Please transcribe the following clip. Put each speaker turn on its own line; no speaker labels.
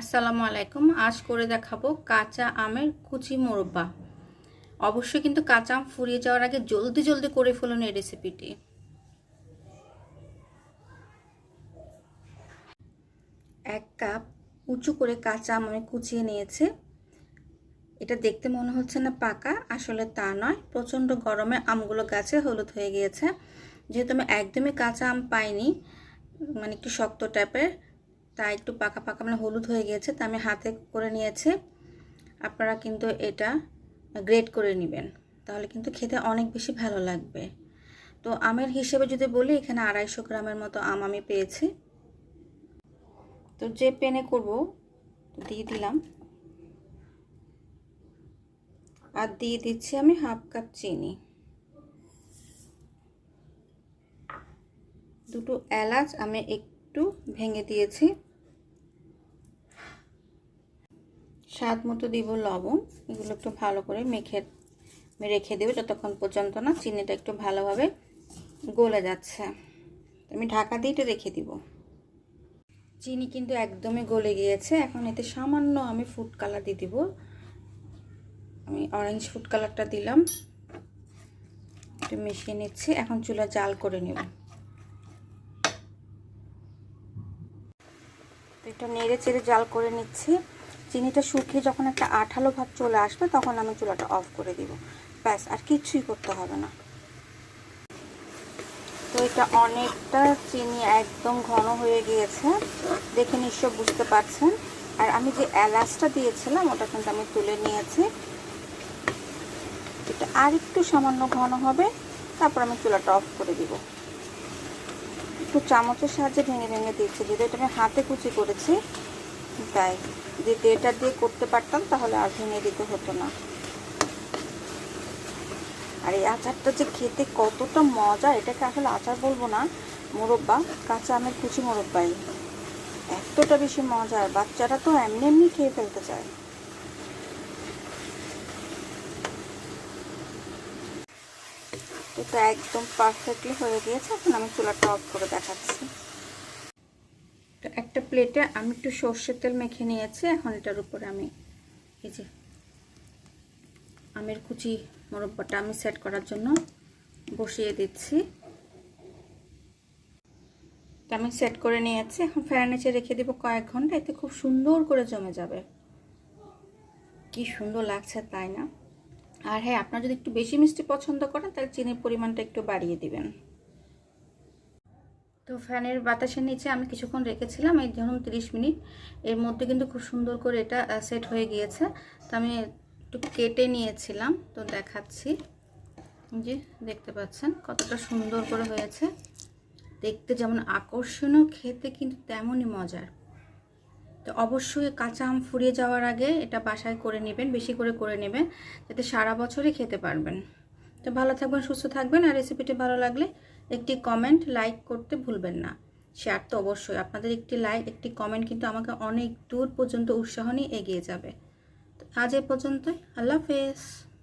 আসসালামু আলাইকুম। আজ করে দেখাবো কাঁচা আমের কুচি মোরব্বা। অবশ্যই কিন্তু কাঁচা আম ফুরিয়ে যাওয়ার আগে জলদি জলদি করে ফেলুন এই রেসিপিটি এক কাপ উঁচু করে কাঁচা আম আমি কুচিয়ে নিয়েছি। এটা দেখতে মনে হচ্ছে না পাকা, আসলে তা নয়। প্রচণ্ড গরমে আমগুলো গাছে হলুদ হয়ে গিয়েছে। যেহেতু আমি একদমই কাঁচা আম পাইনি মানে একটু শক্ত টাইপের তা একটু পাকা পাকা মানে হলুদ হয়ে গিয়েছে, তা আমি হাতে করে নিয়েছি। আপনারা কিন্তু এটা গ্রেড করে নেবেন, তাহলে কিন্তু খেতে অনেক বেশি ভালো লাগবে। তো আমের হিসেবে যদি বলি, এখানে আড়াইশো গ্রামের মতো আম আমি পেয়েছি। তো যে পেনে করব, দিয়ে দিলাম। আর দিয়ে দিচ্ছি আমি হাফ কাপ চিনি। দুটো এলাচ আমি একটু ভেঙে দিয়েছি। স্বাদ মতো দিব লবণ। এগুলো একটু ভালো করে মেখে, রেখে দেবো যতক্ষণ পর্যন্ত না চিনিটা একটু ভালোভাবে গলে যাচ্ছে। আমি ঢাকা দিয়ে এটা রেখে দিব। চিনি কিন্তু একদমই গলে গিয়েছে। এখন এতে সামান্য আমি ফুড কালার দিয়ে দিব। আমি অরেঞ্জ ফুড কালারটা দিলাম। একটু মিশিয়ে নিচ্ছি। এখন চুলা জাল করে নেব। এটা নেড়ে চেড়ে জাল করে নিচ্ছি। চিনিটা শুকিয়ে যখন একটা আঠালো ভাব চলে আসবে, তখন আমি চুলাটা অফ করে দিব। ব্যাস, আর কিচ্ছুই করতে হবে না। তো এটা অনেকটা চিনি একদম ঘন হয়ে গিয়েছে। দেখে নিশ্চয় বুঝতে পারছেন। আর আমি যে এলাচটা দিয়েছিলাম, ওটা কিন্তু আমি তুলে নিয়েছি। এটা আর একটু সামান্য ঘন হবে, তারপর আমি চুলাটা অফ করে দিব। একটু চামচের সাহায্যে ভেঙে ভেঙে দিচ্ছি, যেহেতু এটা আমি হাতে কুচি করেছি। তাই যদি এটা দিয়ে করতে পারতাম তাহলে আর ভেঙে দিতে হতো না। আর এই আচারটা যে খেতে কতটা মজা, এটাকে আসলে আচার বলব না, মোরব্বা, কাঁচা আমের কুচি মোরব্বাই। এতটা বেশি মজার বাচ্চারা তো এমনি এমনি খেয়ে ফেলতে চায়। এটা একদম পারফেক্টলি হয়ে গিয়েছে, এখন আমি চুলাটা অফ করে দেখাচ্ছি। একটা প্লেটে আমি একটু সর্ষের তেল মেখে নিয়েছি, এখন এটার উপরে আমি এই যে আমের কুচি মোরব্বাটা আমি সেট করার জন্য বসিয়ে দিচ্ছি। আমি সেট করে নিয়েছি, এখন ফ্যানের নিচে রেখে দেবো কয়েক ঘণ্টা, এতে খুব সুন্দর করে জমে যাবে। কি সুন্দর লাগছে তাই না? আর হ্যাঁ আপনার যদি একটু বেশি মিষ্টি পছন্দ করেন, তাহলে চিনির পরিমাণটা একটু বাড়িয়ে দিবেন। তো ফ্যানের বাতাসের নিচে আমি কিছুক্ষণ রেখেছিলাম, এই ধরুন তিরিশ মিনিট। এর মধ্যে কিন্তু খুব সুন্দর করে এটা সেট হয়ে গিয়েছে। তো আমি একটু কেটে নিয়েছিলাম, তো দেখাচ্ছি। যে দেখতে পাচ্ছেন, কতটা সুন্দর করে হয়েছে। দেখতে যেমন আকর্ষণীয়, খেতে কিন্তু তেমনই মজার। তো অবশ্যই কাঁচা আম ফুরিয়ে যাওয়ার আগে এটা বাসায় করে নেবেন, বেশি করে করে নেবেন, যাতে সারা বছরই খেতে পারবেন। তো ভালো থাকবেন, সুস্থ থাকবেন, আর রেসিপিটি ভালো লাগলে একটি কমেন্ট লাইক করতে ভুলবেন না। শেয়ার তো অবশ্যই। আপনাদের একটি লাইক একটি কমেন্ট কিন্তু আমাকে অনেক দূর পর্যন্ত উৎসাহ নিয়ে এগিয়ে যাবে। আজ এ পর্যন্তই। আল্লাহ হাফেজ।